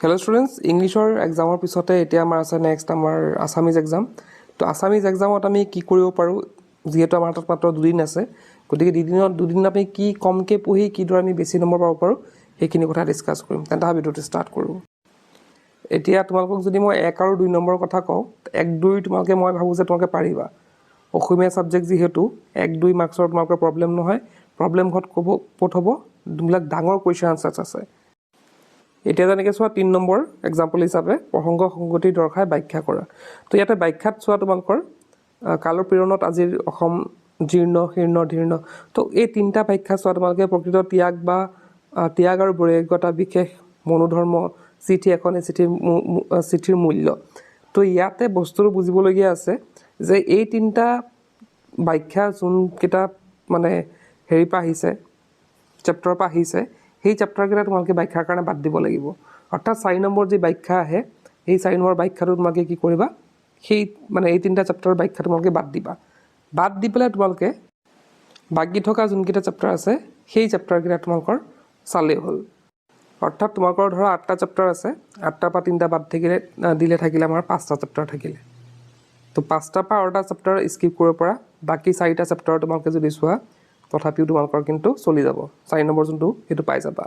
Hello students ইংলিছৰ এক্সামৰ পিছতে এতিয়া আমাৰ আছে নেক্সট আমাৰ আছামিজ এক্সাম তো আছামিজ এক্সামত আমি কি কৰিব পাৰোঁ যিহেতু আমাৰ তাত মাত্ৰ দুদিন আছে। গতিকে দুদিনত দুদিন আমি কি কমকৈ পঢ়ি কিদৰে আমি বেছি নম্বৰ পাব পাৰোঁ সেইখিনি কথা ডিছকাছ কৰিম। তেন্তে ভিডিঅ'টো ষ্টাৰ্ট কৰোঁ। এতিয়া তোমালোকক যদি মই এক আৰু দুই নম্বৰৰ কথা কওঁ এক দুই তোমালোকে মই ভাবোঁ যে তোমালোকে পাৰিবা। অসমীয়া ছাবজেক্ট যিহেতু এক দুই মাৰ্কছৰ তোমালোকৰ প্ৰব্লেম নহয়। প্ৰব্লেম ক'ব ক'ত হ'ব যোনবিলাক ডাঙৰ কুৱেশ্যন আনচাৰ্ছ আছে। এতিয়া যেনেকৈ চোৱা তিনি নম্বৰ এক্সাম্পল হিচাপে প্ৰসংগ সংগতি দৰ্শাই ব্যাখ্যা কৰা। তো ইয়াতে ব্যাখ্যাত চোৱা তোমালোকৰ কালৰ প্ৰেৰণত আজিৰ অসম জীৰ্ণ শীৰ্ণ ধীৰ্ণ। তো এই তিনিটা ব্যাখ্যা চোৱা তোমালোকে প্ৰকৃত ত্যাগ বা ত্যাগ আৰু বৈৰাগ্যতা বিশেষ মনোধৰ্ম চিঠি এখন এই চিঠিৰ চিঠিৰ মূল্য। তো ইয়াতে বস্তুটো বুজিবলগীয়া আছে যে এই তিনিটা ব্যাখ্যা যোনকেইটা মানে হেৰিৰ পৰা আহিছে চেপ্টাৰৰ পৰা আহিছে সেই চেপ্টাৰকেইটা তোমালোকে ব্যাখ্যাৰ কাৰণে বাদ দিব লাগিব। অৰ্থাৎ চাৰি নম্বৰ যি ব্যাখ্যা আহে সেই চাৰি নম্বৰ ব্যাখ্যাটো তোমালোকে কি কৰিবা? সেই মানে এই তিনিটা চেপ্টাৰৰ ব্যাখ্যা তোমালোকে বাদ দিবা। বাদ দি পেলাই তোমালোকে বাকী থকা যোনকেইটা চেপ্টাৰ আছে সেই চেপ্টাৰকেইটা তোমালোকৰ চালেই হ'ল। অৰ্থাৎ তোমালোকৰ ধৰা আঠটা চেপ্টাৰ আছে আঠটাৰ পৰা তিনিটা বাদ থাকিলে দিলে থাকিলে আমাৰ পাঁচটা চেপ্টাৰ থাকিলে। তো পাঁচটাৰ পৰা আৰু এটা চেপ্টাৰ স্কিপ কৰিব পৰা বাকী চাৰিটা চেপ্টাৰ তোমালোকে যদি চোৱা তথাপিও তোমালোকৰ কিন্তু চলি যাব। চাৰি নম্বৰ যোনটো সেইটো পাই যাবা।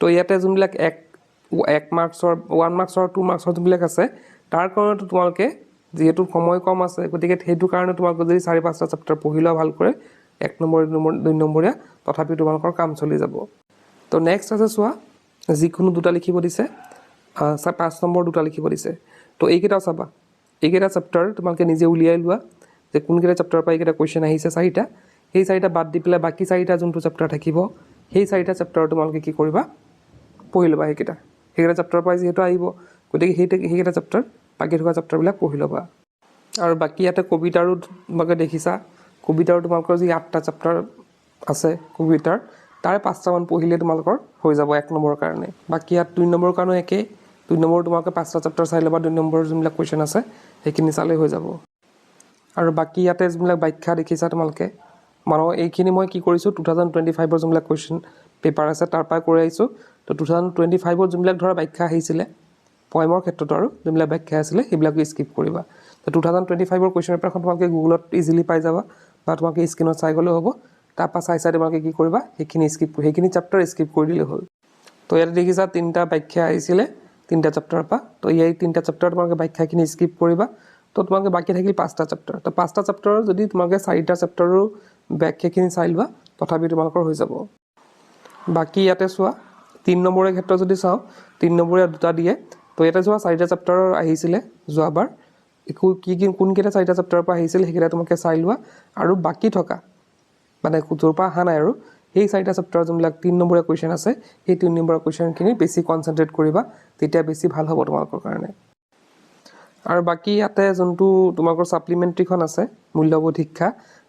তো ইয়াতে যোনবিলাক এক এক মাৰ্কছৰ ওৱান মাৰ্কছৰ টু মাৰ্কছৰ যোনবিলাক আছে তাৰ কাৰণেতো তোমালোকে যিহেতু সময় কম আছে গতিকে সেইটো কাৰণে তোমালোকে যদি চাৰি পাঁচটা চেপ্টাৰ পঢ়ি লোৱা ভালকৈ এক নম্বৰ দুই নম্বৰ দুই নম্বৰীয়া তথাপিও তোমালোকৰ কাম চলি যাব। তো নেক্সট আছে চোৱা যিকোনো দুটা লিখিব দিছে। পাঁচ নম্বৰ দুটা লিখিব দিছে। তো এইকেইটাও চাবা। এইকেইটা চেপ্টাৰ তোমালোকে নিজে উলিয়াই লোৱা যে কোনকেইটা চেপ্টাৰৰ পৰা এইকেইটা কুৱেশ্যন আহিছে চাৰিটা। সেই চাৰিটা বাদ দি পেলাই বাকী চাৰিটা যোনটো চেপ্টাৰ থাকিব সেই চাৰিটা চেপ্টাৰ তোমালোকে কি কৰিবা? পঢ়ি ল'বা সেইকেইটা। সেইকেইটা চেপ্টাৰৰ পৰা যিহেতু আহিব গতিকে সেই সেইকেইটা চেপ্টাৰ বাকী থকা চেপ্টাৰবিলাক পঢ়ি ল'বা। আৰু বাকী ইয়াতে কবিতাৰো তোমালোকে দেখিছা কবিতাৰো তোমালোকৰ যি আঠটা চেপ্টাৰ আছে কবিতাৰ তাৰে পাঁচটামান পঢ়িলে তোমালোকৰ হৈ যাব এক নম্বৰৰ কাৰণে। বাকী ইয়াত দুই নম্বৰৰ কাৰণেও একেই দুই নম্বৰ তোমালোকে পাঁচটা চেপ্টাৰ চাই ল'বা দুই নম্বৰৰ যোনবিলাক কুৱেশ্যন আছে সেইখিনি চালেই হৈ যাব। আৰু বাকী ইয়াতে যোনবিলাক ব্যাখ্যা দেখিছা তোমালোকে মানুহৰ এইখিনি মই কি কৰিছোঁ টু থাউজেণ্ড টুৱেণ্টি ফাইভৰ যোনবিলাক কুৱেশ্যন পেপাৰ আছে তাৰ পৰাই কৰি আহিছোঁ। তো টু থাউজেণ্ড টুৱেণ্টি ফাইভত যোনবিলাক ধৰা ব্যাখ্যা আহিছিলে পয়েমৰ ক্ষেত্ৰত আৰু যোনবিলাক ব্যাখ্যা আছিলে সেইবিলাকো স্কিপ কৰিবা। তো টু থাউজেণ্ড টুৱেণ্টি ফাইভৰ কুৱেশ্যন পেপাৰখন তোমালোকে গুগলত ইজিলি পাই যাবা বা তোমালোকে স্ক্ৰীণত চাই গ'লেও হ'ব। তাৰপৰা চাই চাই তোমালোকে কি কৰিবা সেইখিনি স্কিপ সেইখিনি চেপ্টাৰ স্কিপ কৰি দিলেই হ'ল। তো ইয়াতে দেখিছা তিনিটা ব্যাখ্যা আহিছিলে তিনিটা চেপ্টাৰৰ পৰা। তো এই তিনিটা চেপ্টাৰ তোমালোকে ব্যাখ্যাখিনি স্কিপ কৰিবা। তো তোমালোকে বাকী থাকিল পাঁচটা চেপ্টাৰ তো পাঁচটা চেপ্টাৰৰ যদি তোমালোকে চাৰিটা চেপ্টাৰো ব্যাখ্যাখিনি চাই লোৱা তথাপি তোমালোকৰ হৈ যাব। বাকী ইয়াতে চোৱা তিনি নম্বৰীয়া ক্ষেত্ৰত যদি চাওঁ তিনি নম্বৰীয়া দুটা দিয়ে। তো ইয়াতে চোৱা চাৰিটা চেপ্টাৰৰ আহিছিলে যোৱাবাৰ। একো কি কি কোনকেইটা চাৰিটা চেপ্টাৰৰ পৰা আহিছিলে সেইকেইটা তোমালোকে চাই লোৱা। আৰু বাকী থকা মানে য'ৰ পৰা অহা নাই আৰু সেই চাৰিটা চেপ্টাৰৰ যোনবিলাক তিনি নম্বৰীয়া কুৱেশ্যন আছে সেই তিনি নম্বৰীয়া কুৱেশ্যনখিনি বেছি কনচেনট্ৰেট কৰিবা তেতিয়া বেছি ভাল হ'ব তোমালোকৰ কাৰণে। আৰু বাকী ইয়াতে যোনটো তোমালোকৰ ছাপ্লিমেণ্টেৰীখন আছে মূল্যবোধ শিক্ষা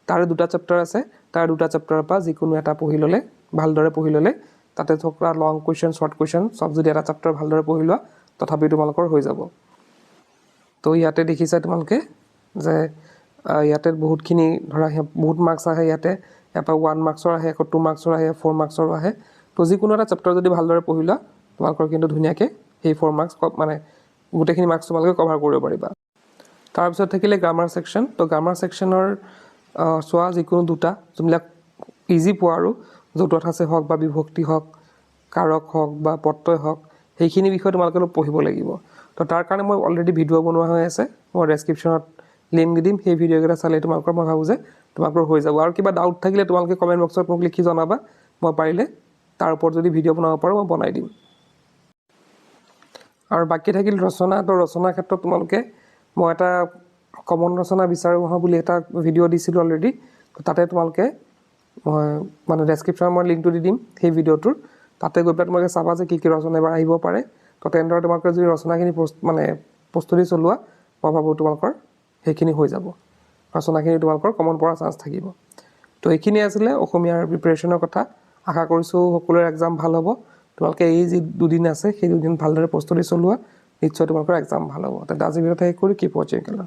তাৰে দুটা চেপ্টাৰ আছে তাৰ দুটা চেপ্টাৰৰ পৰা যিকোনো এটা পঢ়ি ল'লে ভালদৰে পঢ়ি ল'লে তাতে থকা লং কুৱেশ্যন শ্বৰ্ট কুৱেশ্যন চব যদি এটা চেপ্টাৰ ভালদৰে পঢ়ি লোৱা তথাপি তোমালোকৰ হৈ যাব। তো ইয়াতে দেখিছা তোমালোকে যে ইয়াতে বহুতখিনি ধৰা বহুত মাৰ্কছ আহে ইয়াতে ইয়াৰ পৰা ওৱান মাৰ্কছৰ আহে আকৌ টু মাৰ্কছৰ আহে ফ'ৰ মাৰ্কছৰো আহে। তো যিকোনো এটা চেপ্টাৰ যদি ভালদৰে পঢ়ি লোৱা তোমালোকৰ কিন্তু ধুনীয়াকৈ সেই ফ'ৰ মাৰ্কছ মানে গোটেইখিনি মাৰ্কছ তোমালোকে কভাৰ কৰিব পাৰিবা। তাৰপিছত থাকিলে গ্ৰামাৰ ছেকশ্যন তো গ্ৰামাৰ ছেকশ্যনৰ চোৱা যিকোনো দুটা যোনবিলাক ইজি পোৱা আৰু য'তত আছে হওক বা বিভক্তি হওক কাৰক হওক বা প্ৰত্যয় হওক সেইখিনি বিষয়ে তোমালোকে অলপ পঢ়িব লাগিব। তো তাৰ কাৰণে মই অলৰেডি ভিডিঅ' বনোৱা হৈ আছে মই ডেছক্ৰিপশ্যনত লিংক দিম সেই ভিডিঅ'কেইটা চালে তোমালোকৰ মই ভাবোঁ যে তোমালোকৰ হৈ যাব। আৰু কিবা ডাউট থাকিলে তোমালোকে কমেণ্ট বক্সত মোক লিখি জনাবা মই পাৰিলে তাৰ ওপৰত যদি ভিডিঅ' বনাব পাৰোঁ মই বনাই দিম। আৰু বাকী থাকিল ৰচনা তো ৰচনাৰ ক্ষেত্ৰত তোমালোকে মই এটা কমন ৰচনা বিচাৰোঁ আহা বুলি এটা ভিডিঅ' দিছিলোঁ অলৰেডি তাতে তোমালোকে মই মানে ডেছক্ৰিপশ্যনত মই লিংকটো দি দিম সেই ভিডিঅ'টোৰ তাতে গৈ পেলাই তোমালোকে চাবা যে কি কি ৰচনা এবাৰ আহিব পাৰে। তো তেনেদৰে তোমালোকে যদি ৰচনাখিনি মানে প্ৰস্তুতি চলোৱা মই ভাবোঁ তোমালোকৰ সেইখিনি হৈ যাব। ৰচনাখিনি তোমালোকৰ কমন পৰা চান্স থাকিব। তো এইখিনি আছিলে অসমীয়াৰ প্ৰিপেৰেশ্যনৰ কথা। আশা কৰিছোঁ সকলোৰে এক্সাম ভাল হ'ব। তোমালোকে এই যি দুদিন আছে সেই দুদিন ভালদৰে প্ৰস্তুতি চলোৱা। নিশ্চয় তোমালোকৰ এক্সাম ভাল হ'ব। তেন্তে আজি ভিডিঅ'তে শেষ কৰি কিপ ৱাচিং কেলা